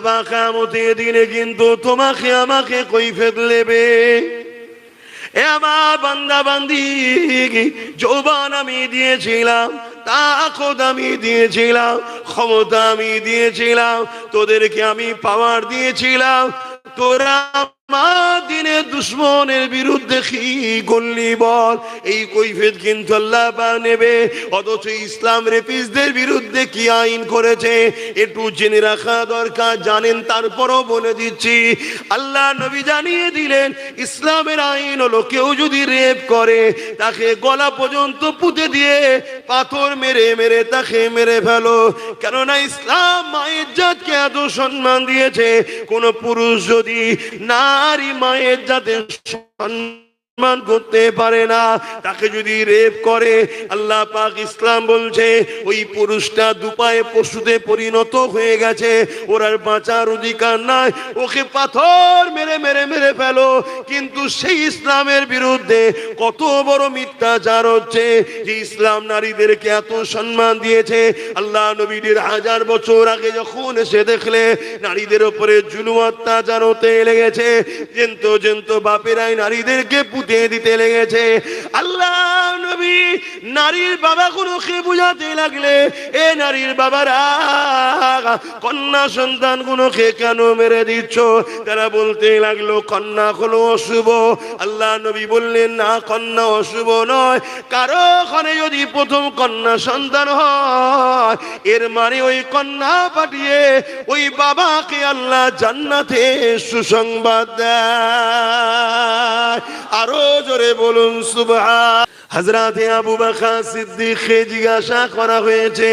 বা কামতে দিনে কিন্তু তোমাকে আমাকে লেবে আমার বান্দা বান্দি আমি দিয়েছিলাম তাকত আমি দিয়েছিলাম, ক্ষমতা আমি দিয়েছিলাম, তোদেরকে আমি পাওয়ার দিয়েছিলাম, তোরা দুশ্মনের বিরুদ্ধে কি করলি বল? এই কৈফেত কিন্তু আল্লাহ নেবে। অথচ ইসলাম রেপিসদের বিরুদ্ধে কি আইন করেছে? একটু জেনে রাখা দরকার, জানেন, তারপরও বলে দিচ্ছি। আল্লাহ নবী জানিয়ে দিলেন, ইসলামের আইন হলো কেউ যদি রেপ করে, তাকে গলা পর্যন্ত পুঁতে দিয়ে পাথর মেরে মেরে, তাকে মেরে ফেলো। কেননা ইসলাম মায়ের জাতকে এত সম্মান দিয়েছে, কোন পুরুষ যদি নারী মায়ের জাতে সম্মান করতে পারে না, তাকে যদি রেপ করে, আল্লাহ পাক ইসলাম বলছে, ওই পুরুষটা দুপায়ে পশুতে পরিণত হয়ে গেছে, ওর আর বাঁচার অধিকার নাই, ওকে পাথর মেরে মেরে মেরে ফেলো। কিন্তু সেই ইসলামের বিরুদ্ধে কত বড় মিথ্যাচার হচ্ছে, যে ইসলাম নারীদেরকে এত সম্মান দিয়েছে। আল্লাহ নবীদের হাজার বছর আগে যখন এসে দেখলে, নারীদের উপরে জুলুম অত্যাচার হতে লেগেছে, জেন্ত জেন্ত, বাপেরাই নারীদেরকে পুঁতে দিতে লেগেছে। আল্লাহ নবী নারীর বাবাগুলোকে বুঝাতে লাগলে, এ নারীর বাবারা, কন্যা সন্তান গুলোকে কেন মেরে দিচ্ছ? তারা বলতে লাগল, কন্যা হলো অশুভ। আল্লাহ নবী বললেন, না, কন্যা অশুভ নয়। কারও ওখানে যদি প্রথম কন্যা সন্তান হয়, এর মানে ওই কন্যা পাঠিয়ে ওই বাবাকে আল্লাহ জান্নাতে সুসংবাদ দেয়। আরও জোরে বলুন সুবহান। হজরতে আবু বকর সিদ্দিককে জিজ্ঞাসা করা হয়েছে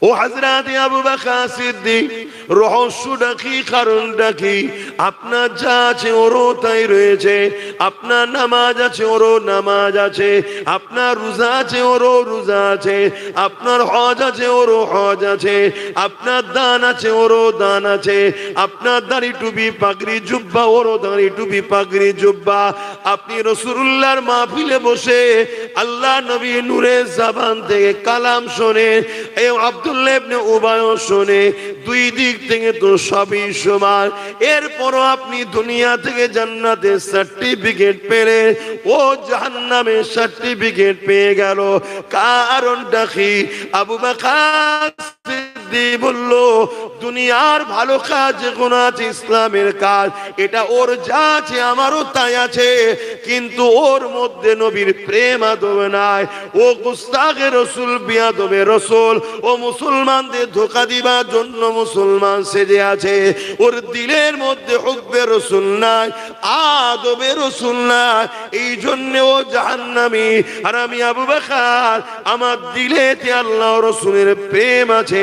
ও হাজরাতে আবু বকর সিদ্দিক, রহস্যটা কি, কারণটা কি? আপনার যা আছে ওরও তাই রয়েছে। আপনার নামাজ আছে, ওরও নামাজ আছে। আপনার রোজা আছে, ওরও রোজা আছে। আপনার হজ আছে, ওরও হজ আছে। আপনার দান আছে, ওরও দান আছে। আপনার দাড়ি টুপি, পাগড়ি, জুব্বা, ওরও দাড়ি টুপি, পাগড়ি, জুব্বা। আপনি রসুল্লাহর মাহফিলে বসে আল্লাহ নবী নূরের জাবান থেকে কালাম শোনে এ আব্দুল্লাহ ইবনে শোনে, দুই দিক থেকে তো সবই সমান। এরপরও আপনি দুনিয়া থেকে জান্নাতের সার্টিফিকেট পেলে, ও জাহান্নামের সার্টিফিকেট পেয়ে গেল। কারণটা কি? আবু বকর সিদ্দিক বলল, দুনিয়ার ভালো কাজ যেগুলো আছে, ইসলামের কাজ। এটা ওর যা আছে, আমারও তাই আছে। কিন্তু ওর মধ্যে নবীর প্রেম আদব নাই। ও গুস্তাকে রসুল, বিয়াদবে রসুল। ও মুসলমানদের ধোকা দিবার জন্য মুসলমান সেজে আছে। ওর দিলের মধ্যে হুকবে রসুল নাই, আদবে রসুল নাই। এই জন্য ও জাহান্নামি। আর আমি আবু বকর, আমার দিলেতে আল্লাহ রসুলের প্রেম আছে।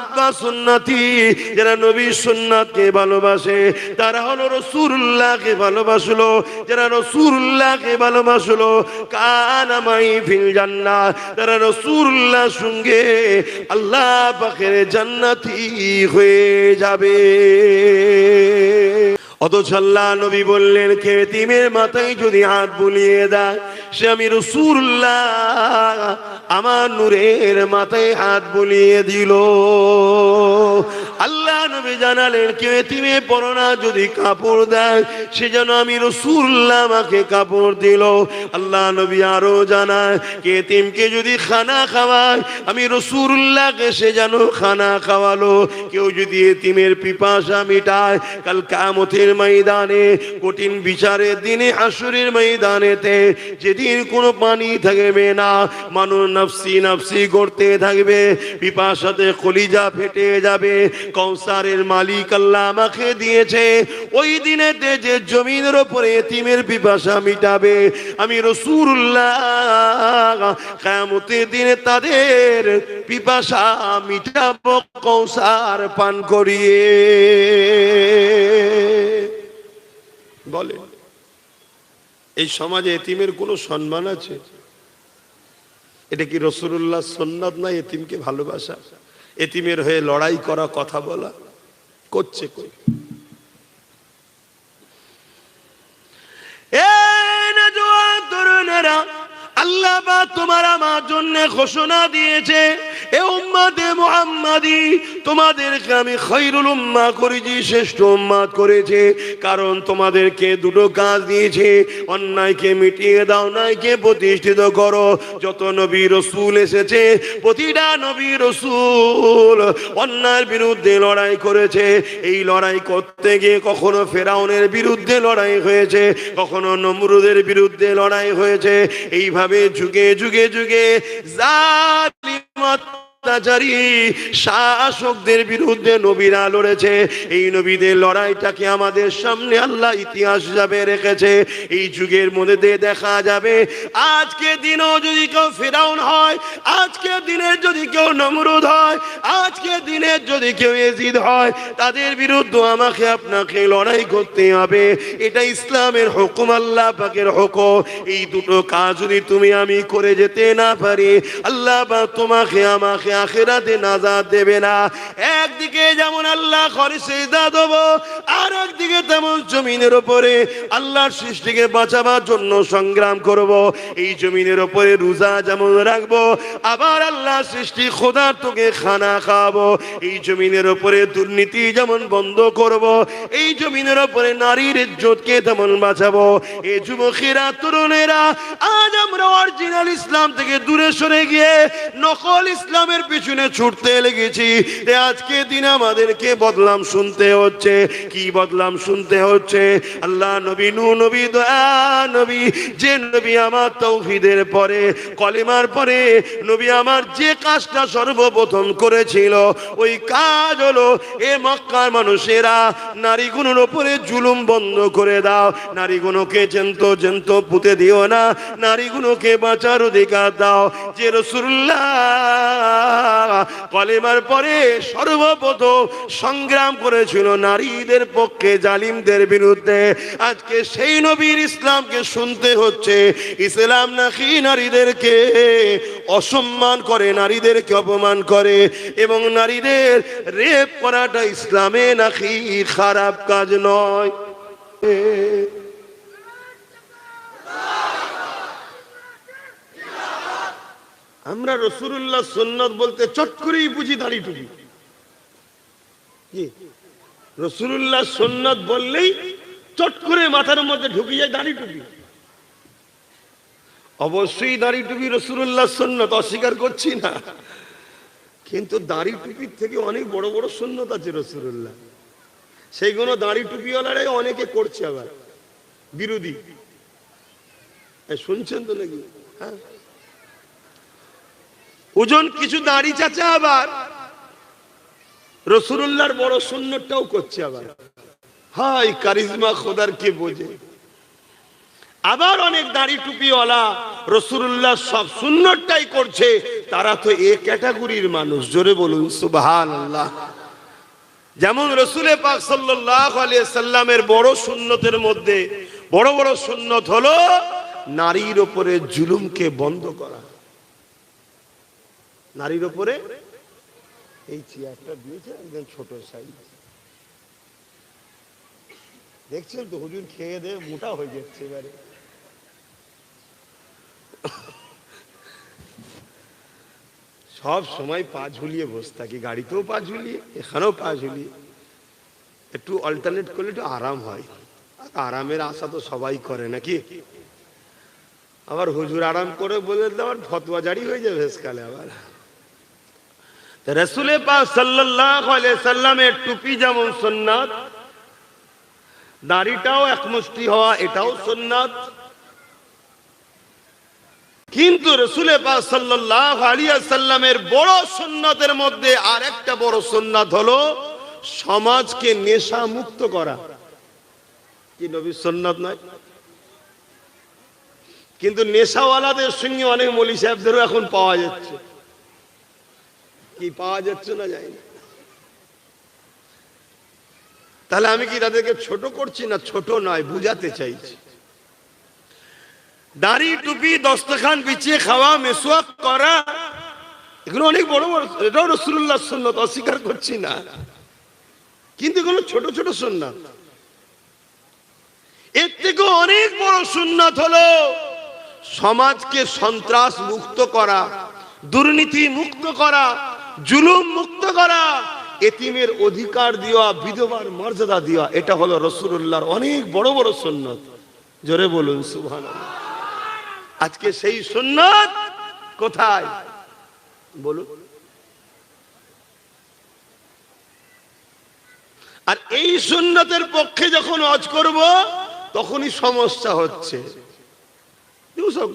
আহাব্বা সুন্নাতি। যারা নবীর সুন্নাতকে ভালোবাসে, তারা হলো রসুল্লাহকে ভালোবাসলো। যারা রসুল্লাহকে ভালোবাসলো কানামাই ফিল জান্নাত তারা রসুল্লাহ সঙ্গে আল্লাহ পাখের জান্নাতি হয়ে যাবে। অথচ আল্লাহ নবী বললেন, খেতিমের মাথায় যদি হাত বুলিয়ে দেয় সে আমি রসুল্লাহ আমার নূরের মাথায় হাত বুলিয়ে দিল। আল্লাহ নবী জানালেন কেউ এতিমে পরনা যদি কাপড় দেয় সে যেন আমি রসুল্লাহ আমাকে কাপড় দিল। আল্লাহ নবী আরও জানায় কে এতিমকে যদি খানা খাওয়ায় আমি রসুল্লাহকে সে যেন খানা খাওয়ালো। কেউ যদি এতিমের পিপাসা মিটায়, কাল কামতের ময়দানে, কঠিন বিচারের দিনে আসরের ময়দানেতে যেদিন দিন কোনো পানি থাকবে না, মানুষ নফসি নফসি করতে থাকবে, পিপাসাতে কলিজা ফেটে যাবে কৌসারের মালিক আল্লাহ আমাকে দিয়েছে, ওই দিনেতে যে জমিনের ওপরে তিমের পিপাসা মিটাবে, আমি রসুল্লাহ কায়ামতের দিনে তাদের পিপাসা মিটাবো কৌসার পান করিয়ে। বলে, এই সমাজে এতিমের কোনো সম্মান আছে? এটা কি রসুল্লাহ সন্ন্যত না এতিমকে ভালোবাসা? এতিমের হয়ে লড়াই করা, কথা বলা, করছে কই আল্লাহ বা তোমার আমার জন্য ঘোষণা দিয়েছে, এ উম্মাদে মুহাম্মাদি তোমাদেরকে আমি খৈরুল উম্মা করেছি, শ্রেষ্ঠ উম্মাদ করেছে। কারণ তোমাদেরকে দুটো কাজ দিয়েছে। অন্যায়কে মিটিয়ে দাও নাইকে প্রতিষ্ঠিত করো। যত নবী রসুল এসেছে, প্রতিটা নবী রসুল অন্যায়ের বিরুদ্ধে লড়াই করেছে। এই লড়াই করতে গিয়ে কখনো ফেরাউনের বিরুদ্ধে লড়াই হয়েছে, কখনো নমরুদের বিরুদ্ধে লড়াই হয়েছে। এইভাবে যুগে যুগে যুগে জালিমত অত্যাচারী শাসকদের বিরুদ্ধে নবীরা লড়েছে এই নবীদের লড়াইটাকে আমাদের সামনে আল্লাহ ইতিহাস রেখেছে। এই যুগের মধ্যে দেখা যাবে, আজকে দিনও যদি কেউ ফেরাউন হয়, আজকে দিনের যদি কেউ নমরুদ হয়, আজকে দিনের যদি কেউ এজিদ হয়, তাদের বিরুদ্ধে আমাকে আপনাকে লড়াই করতে হবে। এটা ইসলামের হুকুম, আল্লাহ পাকের হুকুম। এই দুটো কাজ যদি তুমি আমি করে যেতে না পারি, আল্লাহ বা তোমাকে আমাকে আখেরাতে নাজাদ দেবে না। একদিকে যেমন আল্লাহ ঘরে সেজদা দেবো, আর একদিকে তেমন জমিনের ওপরে আল্লাহর সৃষ্টিকে বাঁচাবার জন্য সংগ্রাম করব। এই জমিনের ওপরে রোজা যেমন রাখব, আবার আল্লাহ সৃষ্টি খোদার তোকে খানা খাওয়াবো। এই জমিনের ওপরে দুর্নীতি যেমন বন্ধ করব, এই জমিনের ওপরে নারীর ইজ্জতকে তেমন বাঁচাবো। এই যুবকেরা তরুণেরা আজ আমরা অরিজিনাল ইসলাম থেকে দূরে সরে গিয়ে নকল ইসলামের পিছনে ছুটতে লেগেছি। আজকে দিন আমাদেরকে বদলাম শুনতে হচ্ছে। কি বদলাম শুনতে হচ্ছে? আল্লাহ নবী, নু নবী, দয়া নবী, যে নবী আমার তৌহিদের পরে, কলিমার পরে, নবী আমার যে কাজটা সর্বপ্রথম করেছিল, ওই কাজ হলো, এ মক্কার মানুষেরা নারীগুলোর ওপরে জুলুম বন্ধ করে দাও। নারীগুলোকে জেন্ত জেন্ত পুঁতে দিও না। নারীগুলোকে বাঁচার অধিকার দাও। যে রসুল্লাহ কলেমার পরে সর্বপ্রথম সংগ্রাম করেছিল নারীদের পক্ষে, জালিমদের বিরুদ্ধে। আজকে সেই নবীর ইসলামকে শুনতে হচ্ছে, ইসলাম নাকি নারীদেরকে অসম্মান করে, নারীদেরকে অপমান করে এবং নারীদের রেপ করাটা ইসলামে নাকি খারাপ কাজ নয়। আমরা রসুল্লাহ সন্ন্যত বলতে চট করেই বুঝি দাড়ি টুপি। কি? রসুল্লাহ সন্ন্যত বললেই চট করে মাথার মধ্যে ঢুকে যায় দাড়ি টুপি। অবশ্যই দাঁড়ি টুপি রসুল্লাহ সন্ন্যত অস্বীকার করছি না। কিন্তু দাঁড়ি টুপির থেকে অনেক বড় বড় সন্ন্যত আছে রসুল্লাহ। সেইগুলো দাড়ি টুপিওয়ালারাই অনেকে করছে আবার। বিরোধী। শুনছেন তো নাকি? হ্যাঁ? ওজন কিছু দাড়ি চাচা আবার। রসুল্লাহর বড় সুন্নতটাও করছে আবার। হাই, কারিজমা খোদার কে বোঝে। আবার অনেক দাড়ি টুপিওয়ালা রসুল্লাহ সব সুন্নতটাই করছে। তারা তো এ ক্যাটাগরির মানুষ, জোরে বলুন সুবহান আল্লাহ যেমন রসুলে পাক সাল্লাহ আলিয়া সাল্লামের বড় সুন্নতের মধ্যে, বড় বড় সুন্নত হলো নারীর ওপরে জুলুমকে বন্ধ করা। নারীর ওপরে এই চেয়ারটা দিয়েছে একদম ছোট সাইজ। দেখছেন তো, হুজুর খেয়ে দিয়ে মোটা হয়ে যাচ্ছে এবারে। সব সময় পা ঝুলিয়ে বসে থাকি, গাড়িতেও পা ঝুলিয়ে, এখানেও পা ঝুলিয়ে। একটু অল্টারনেট করলে একটু আরাম হয়। আরামের আশা তো সবাই করে, নাকি? আবার হুজুর আরাম করে বলে দিলে আবার ফতোয়া জারি হয়ে যাবে আবার। রসুলে পাক সাল্লামের টুপি যেমন সুন্নাত, দাড়িটাও একমুষ্টি হওয়া এটাও সুন্নাত। কিন্তু রসুলে পাক সাল্লাল্লাহু আলাইহি সাল্লামের বড় সুন্নতের মধ্যে আর একটা বড় সুন্নাত হলো সমাজকে নেশা মুক্ত করা। কি নবীর সুন্নাত নয়? কিন্তু নেশাওয়ালাদের সঙ্গে অনেক মলি সাহেবদেরও এখন পাওয়া যাচ্ছে। কি পাওয়া যাচ্ছে না যায় না। তাহলে আমি কি তাদেরকে ছোট করছি না ছোট নয়, বুঝাতে চাইছি। দাড়ি, টুপি, দস্তখান বিছিয়ে খাওয়া, মেসোয়াক করা, এগুলো অনেক বড় বড়, এটাও রসুল্লাহ সন্ন্যত অস্বীকার করছি না। কিন্তু এগুলো ছোট ছোট সন্ন্যত এর থেকে অনেক বড় সুন্নাত হলো সমাজকে সন্ত্রাস মুক্ত করা, দুর্নীতি মুক্ত করা জুলুম মুক্ত করা, এতিমের অধিকার দেওয়া, বিধবার মর্যাদা দেওয়া, এটা হলো রসুল্লাহর অনেক বড় বড় সুন্নত। জোরে বলুন সুবহান আজকে সেই সুন্নত কোথায়? বলুন। আর এই সুন্নতের পক্ষে যখন অজ করব, তখনই সমস্যা হচ্ছে।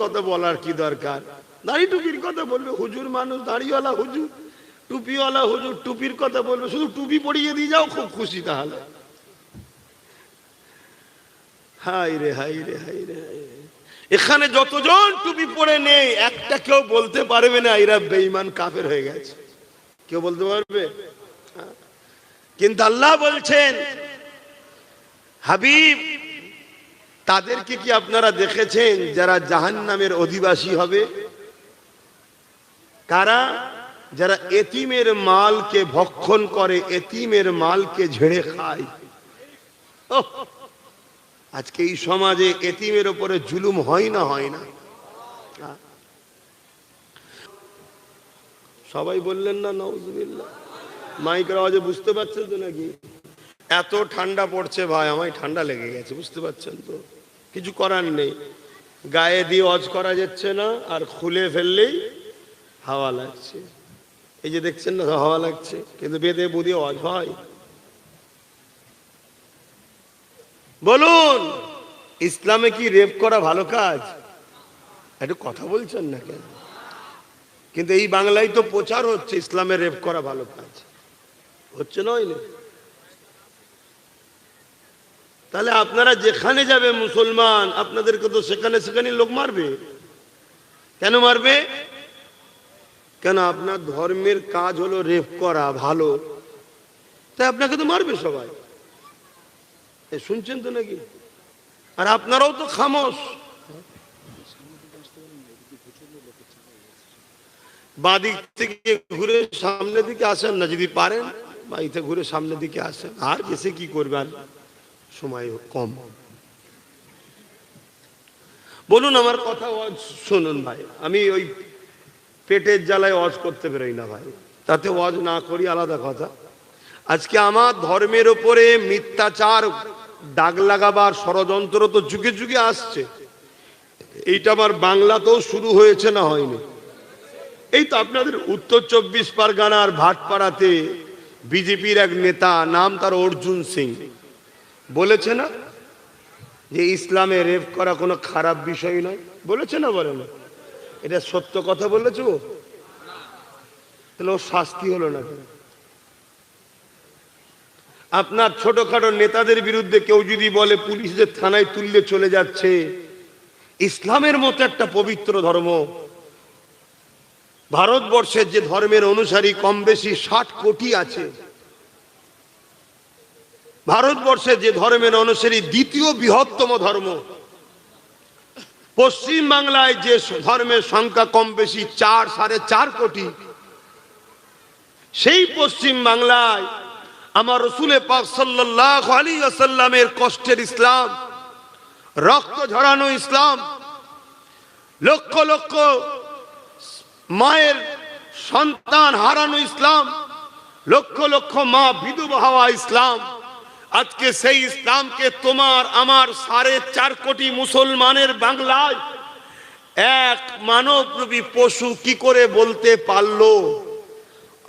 কথা বলার কি দরকার? দাড়ি টুপির কথা বলবে, হুজুর মানুষ, দাড়িওয়ালা হুজুর। টুপিওয়ালা হুজুর টুপির কথা বলবে, শুধু টুপি পরিয়ে দিয়ে যাও, খুব খুশি তাহলে। হাই রে হাই রে হাই রে এখানে যতজন টুপি পরে নেই, একটা কেউ বলতে পারবে না, এরা বেঈমান, কাফের হয়ে গেছে। কেউ বলতে পারবে? হ্যাঁ। কিন্তু আল্লাহ বলছেন, হাবিব, তাদেরকে কি আপনারা দেখেছেন যারা জাহান নামের অধিবাসী হবে? কারা? যারা এতিমের মালকে ভক্ষণ করে, এতিমের মালকে ঝেড়ে খায়। আজকে এই সমাজে এতিমের উপরে জুলুম হয় না হয় না। হ্যাঁ। সবাই বললেন না নজবিল্লা মাইকের আওয়াজে বুঝতে পারছেন তো নাকি? এত ঠান্ডা পড়ছে ভাই, আমায় ঠান্ডা লেগে গেছে, বুঝতে পারছেন তো? কিছু করার নেই। গায়ে দিয়ে অজ করা যাচ্ছে না, আর খুলে ফেললেই হাওয়া লাগছে। এই যে দেখছেন না, হাওয়া লাগছে, কিন্তু বেঁধে বুধে অজ হয়। বলুন, ইসলামে কি রেপ করা ভালো কাজ? একটু কথা বলছেন না কেন? কিন্তু এই বাংলায় তো প্রচার হচ্ছে, ইসলামে রেপ করা ভালো কাজ। হচ্ছে নয় না তাহলে আপনারা যেখানে যাবে মুসলমান, আপনাদেরকে তো সেখানে সেখানে লোক মারবে। কেন মারবে? কেন আপনার ধর্মের কাজ হলো রেপ করা, ভালো। তাই আপনাকে তো মারবে সবাই। শুনছেন তো নাকি? আর আপনারাও তো খামোশ। বাদিক থেকে ঘুরে সামনের দিকে আসেন না, যদি পারেন বাড়িতে ঘুরে সামনের দিকে আসেন। আর বেশি কি করবেন? সময় কম। বলুন আমার কথা, শুনুন ভাই। আমি ওই পেটের জ্বালায় ওয়াজ করতে বেরোই না ভাই। তাতে ওয়াজ না করি আলাদা কথা। আজকে আমার ধর্মের ওপরে মিথ্যাচার, দাগ লাগাবার ষড়যন্ত্র তো যুগে যুগে আসছে। এইটা আবার বাংলাতেও শুরু হয়েছে না হয়নি। এই তো আপনাদের উত্তর চব্বিশ পরগনার ভাটপাড়াতে বিজেপির এক নেতা, নাম তার অর্জুন সিং। বলেছে না যে ইসলামে রেপ করা কোনো খারাপ বিষয় নয়? বলেছে না বলে না এটা সত্য কথা বলেছ? তাহলে ওর শাস্তি হলো না আপনার ছোটখাটো নেতাদের বিরুদ্ধে কেউ যদি বলে পুলিশদের থানায় তুললে চলে যাচ্ছে, ইসলামের মতো একটা পবিত্র ধর্ম, ভারতবর্ষের যে ধর্মের অনুসারী কম বেশি ষাট কোটি আছে, ভারতবর্ষের যে ধর্মের অনুসারী দ্বিতীয় বৃহত্তম ধর্ম পশ্চিম বাংলায় যে ধর্মের সংখ্যা কম বেশি চার, সাড়ে চার কোটি, সেই পশ্চিম বাংলায় আমার রসুলে পাক সাল্লাল্লাহু আলাইহি ওয়াসাল্লামের কষ্টের ইসলাম, রক্ত ঝরানো ইসলাম, লক্ষ লক্ষ মায়ের সন্তান হারানো ইসলাম, লক্ষ লক্ষ মা বিধবা হওয়া ইসলাম আজকে সেই ইসলামকে তোমার, আমার সাড়ে চার কোটি মুসলমানের বাংলায় এক মানবরূপী পশু কি করে বলতে পারল?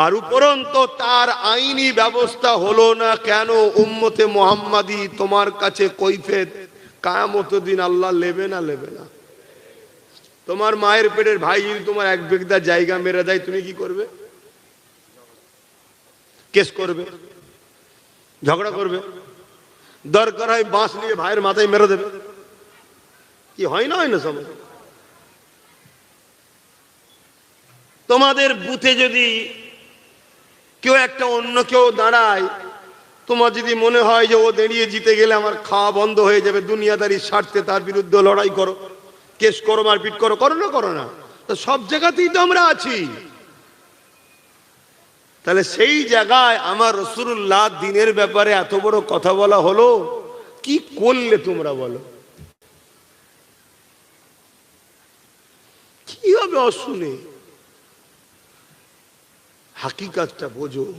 আর উপরন্ত তার আইনি ব্যবস্থা হলো না কেন উম্মতে মোহাম্মদী তোমার কাছে কৈফেত কায়ামত দিন আল্লাহ লেবে না লেবে না। তোমার মায়ের পেটের ভাই যদি তোমার এক বেগদার জায়গা মেরে দেয়, তুমি কি করবে? কেস করবে? ঝগড়া করবে। দরকার হয় বাঁশ নিয়ে ভাইয়ের মাথায় মেরে দেবে। কি হয় না হয় না সমাজ তোমাদের বুথে যদি কেউ একটা অন্য কেউ দাঁড়ায়, তোমার যদি মনে হয় যে ও দাঁড়িয়ে জিতে গেলে আমার খাওয়া বন্ধ হয়ে যাবে, দুনিয়াদারি স্বার্থে তার বিরুদ্ধে লড়াই করো, কেস করো, মারপিট করো করো না করো না। তো সব জায়গাতেই তো আমরা আছি। তাহলে সেই জায়গায় আমার রসুল্লাহ দিনের ব্যাপারে এত বড় কথা বলা হলো? কি করলে তোমরা বলো? কি হবে অশুনে? হাকিকাতটা বোঝো।